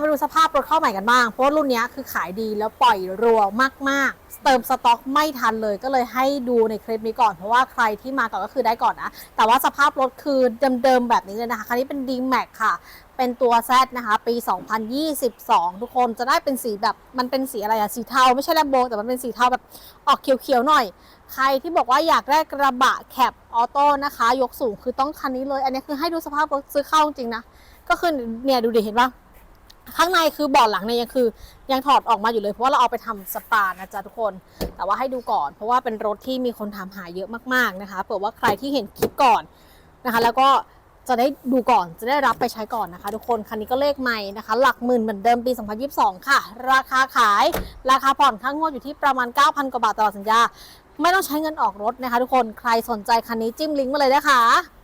มาดูสภาพรถเข้าใหม่กันบ้าง เพราะว่ารุ่นนี้คือขายดีแล้วปล่อยรัวมากๆ เติมสต็อกไม่ทันเลยก็เลยให้ดูในคลิปนี้ก่อน เพราะว่าใครที่มาก่อนก็คือได้ก่อนนะ แต่ว่าสภาพรถคือเดิมๆแบบนี้เลยนะคะ คันนี้เป็น d m a x ค่ะ เป็นตัว Z นะคะ ปี 2022 ทุกคนจะได้เป็นสีแบบมันเป็นสีอะไรอะสีเทาไม่ใช่แลมโบแต่มันเป็นสีเทาแบบออกเขียวๆหน่อยใครที่บอกว่าอยากได้กระบะแคปออโต้นะคะ ยกสูงคือต้องคันนี้เลย อันนี้คือให้ดูสภาพรถซื้อเข้าจริงนะ ก็คือเนี่ยดูดิเห็นปะ ข้างในคือเบาะหลังเนี่ยยังคือ ยังถอดออกมาอยู่เลยเพราะว่าเราเอาไปทำสปานะจ๊ะทุกคน แต่ว่าให้ดูก่อน เพราะว่าเป็นรถที่มีคนถามหาเยอะมากๆนะคะเผื่อว่าใครที่เห็นคลิปก่อนนะคะ แล้วก็จะได้ดูก่อนจะได้รับไปใช้ก่อนนะคะ ทุกคนคันนี้ก็เลขใหม่นะคะ หลักหมื่นเหมือนเดิมปี 2022 ค่ะ ราคาขายราคาผ่อนข้างงวดอยู่ที่ประมาณ 9,000 กว่าบาทตลอดสัญญา ไม่ต้องใช้เงินออกรถนะคะ ทุกคนใครสนใจคันนี้จิ้มลิงก์มาเลยนะคะ